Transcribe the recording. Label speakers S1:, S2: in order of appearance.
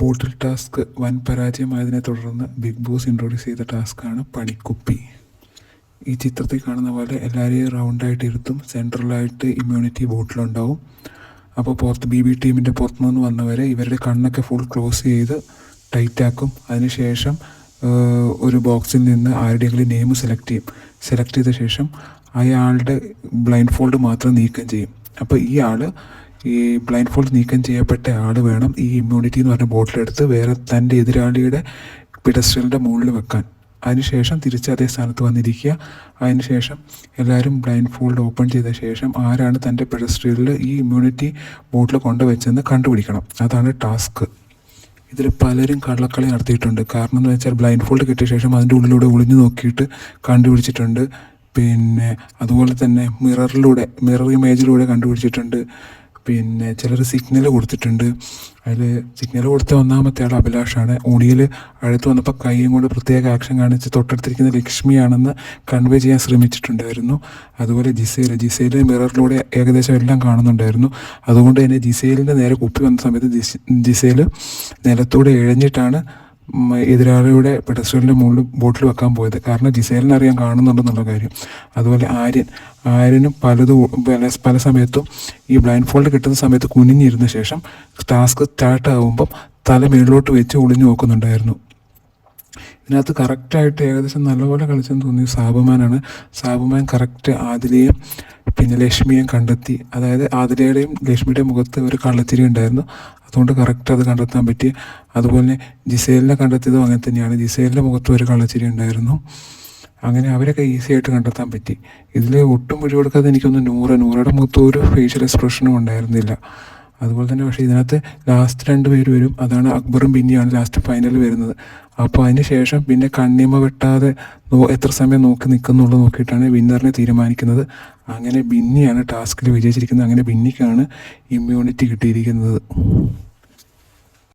S1: ബോട്ടിൽ task വൻ പരാജയമായതിനെ തുടർന്ന് big boss introduce ചെയ്ത ടാസ്ക്കാണ് പണിക്കുപ്പി. ഈ ചിത്രത്തിൽ കാണുന്ന പോലെ എല്ലാവരെയും റൗണ്ടായിട്ട് ഇരുത്തും സെൻട്രലായിട്ട് ഇമ്മ്യൂണിറ്റി ബോട്ടിലുണ്ടാവും അപ്പോൾ പുറത്ത് ബി ബി ടീമിന്റെ പുറത്തുനിന്ന് വന്നവരെ ഇവരുടെ കണ്ണൊക്കെ ഫുൾ ക്ലോസ് ചെയ്ത് ടൈറ്റാക്കും അതിനുശേഷം ഒരു ബോക്സിൽ നിന്ന് ആരുടെയെങ്കിലും നെയിം സെലക്ട് ചെയ്യും. സെലക്ട് ചെയ്ത ശേഷം അയാളുടെ ബ്ലൈൻഡ് ഫോൾഡ് മാത്രം നീക്കം ചെയ്യും. അപ്പോൾ ഈ ആൾ ഈ ബ്ലൈൻഡ് ഫോൾഡ് നീക്കം ചെയ്യപ്പെട്ട ആൾ വേണം ഈ ഇമ്മ്യൂണിറ്റി എന്ന് പറഞ്ഞ ബോട്ടിലെടുത്ത് വേറെ തന്റെ എതിരാളിയുടെ പിഡസ്റ്റലിന്റെ മുകളിൽ വെക്കാൻ. അതിനുശേഷം തിരിച്ച് അതേ സ്ഥാനത്ത് വന്നിരിക്കുക. അതിനുശേഷം എല്ലാവരും ബ്ലൈൻഡ് ഫോൾഡ് ഓപ്പൺ ചെയ്ത ശേഷം ആരാണ് തന്റെ പെഡസ്ട്രിയലിൽ ഈ ഇമ്മ്യൂണിറ്റി ബോട്ടിൽ കൊണ്ടുവച്ചെന്ന് കണ്ടുപിടിക്കണം. അതാണ് ടാസ്ക് ഇതിൽ പലരും കള്ളക്കളി നടത്തിയിട്ടുണ്ട്. കാരണം എന്ന് വെച്ചാൽ ബ്ലൈൻഡ് ഫോൾഡ് കിട്ടിയ ശേഷം അതിന്റെ ഉള്ളിലൂടെ ഒളിഞ്ഞു നോക്കിയിട്ട് കണ്ടുപിടിച്ചിട്ടുണ്ട്. പിന്നെ അതുപോലെ തന്നെ മിററിലൂടെ മിറർ ഇമേജിലൂടെ കണ്ടുപിടിച്ചിട്ടുണ്ട്. പിന്നെ ചിലർ സിഗ്നൽ കൊടുത്തിട്ടുണ്ട്. അതിൽ സിഗ്നൽ കൊടുത്ത ഒന്നാമത്തെ ആൾ അഭിലാഷാണ്. ഉണിയിൽ അടുത്ത് വന്നപ്പോൾ കൈയും കൊണ്ട് പ്രത്യേക ആക്ഷൻ കാണിച്ച് തൊട്ടടുത്തിരിക്കുന്ന ലക്ഷ്മിയാണെന്ന് കൺവേ ചെയ്യാൻ ശ്രമിച്ചിട്ടുണ്ടായിരുന്നു. അതുപോലെ ജിസേൽ ജിസയിൽ മിററിലൂടെ ഏകദേശം എല്ലാം കാണുന്നുണ്ടായിരുന്നു. അതുകൊണ്ട് തന്നെ ജിസേലിന്റെ നേരെ കുപ്പി വന്ന സമയത്ത് ജിസ് ജിസേൽ നിലത്തൂടെ ഇഴഞ്ഞിട്ടാണ് എതിരാളിയുടെ പെഡസ്റ്റലിന്റെ മുകളിൽ ബോട്ടിൽ വെക്കാൻ പോയത്. കാരണം ജിസേലിനെ അറിയാൻ കാണുന്നുണ്ടെന്നുള്ള കാര്യം. അതുപോലെ ആര്യൻ ആര്യനും പലതും പല പല സമയത്തും ഈ ബ്ലൈൻഡ് ഫോൾഡ് കിട്ടുന്ന സമയത്ത് കുനിഞ്ഞിരുന്ന ശേഷം ടാസ്ക് സ്റ്റാർട്ട് ആകുമ്പം തല മേളിലോട്ട് വെച്ച് ഒളിഞ്ഞു നോക്കുന്നുണ്ടായിരുന്നു. ഇതിനകത്ത് കറക്റ്റായിട്ട് ഏകദേശം നല്ലപോലെ കളിച്ചെന്ന് തോന്നി സാബുമാനാണ്. സാബുമാൻ കറക്റ്റ് ആദിലയും പിന്നെ ലക്ഷ്മിയെയും കണ്ടെത്തി. അതായത് ആതിലയുടെയും ലക്ഷ്മിയുടെയും മുഖത്ത് ഒരു കള്ളത്തിരി ഉണ്ടായിരുന്നു. അതുകൊണ്ട് കറക്റ്റ് അത് കണ്ടെത്താൻ പറ്റി. അതുപോലെ ജിസേലിനെ കണ്ടെത്തിയതും അങ്ങനെ തന്നെയാണ്. ജിസേലിന്റെ മുഖത്ത് ഒരു കള്ളച്ചിരി ഉണ്ടായിരുന്നു. അങ്ങനെ അവരൊക്കെ ഈസി ആയിട്ട് കണ്ടെത്താൻ പറ്റി. ഇതിൽ ഒട്ടും പിടി കൊടുക്കാതെ എനിക്കൊന്ന് നൂറ് നൂറയുടെ മുഖത്ത് ഒരു ഫേഷ്യൽ എക്സ്പ്രഷനും ഉണ്ടായിരുന്നില്ല. അതുപോലെ തന്നെ പക്ഷേ ഇതിനകത്ത് ലാസ്റ്റ് രണ്ട് പേര് വരും. അതാണ് അക്ബറും ബിന്നിയാണ് ലാസ്റ്റ് ഫൈനൽ വരുന്നത്. അപ്പോൾ അതിന് ശേഷം പിന്നെ കണ്ണിമ വെട്ടാതെ എത്ര സമയം നോക്കി നിൽക്കുന്നുള്ളത് നോക്കിയിട്ടാണ് വിന്നറിനെ തീരുമാനിക്കുന്നത്. അങ്ങനെ ബിന്നിയാണ് ടാസ്കിൽ വിജയിച്ചിരിക്കുന്നത്. അങ്ങനെ ബിന്നിക്കാണ് ഇമ്മ്യൂണിറ്റി കിട്ടിയിരിക്കുന്നത്.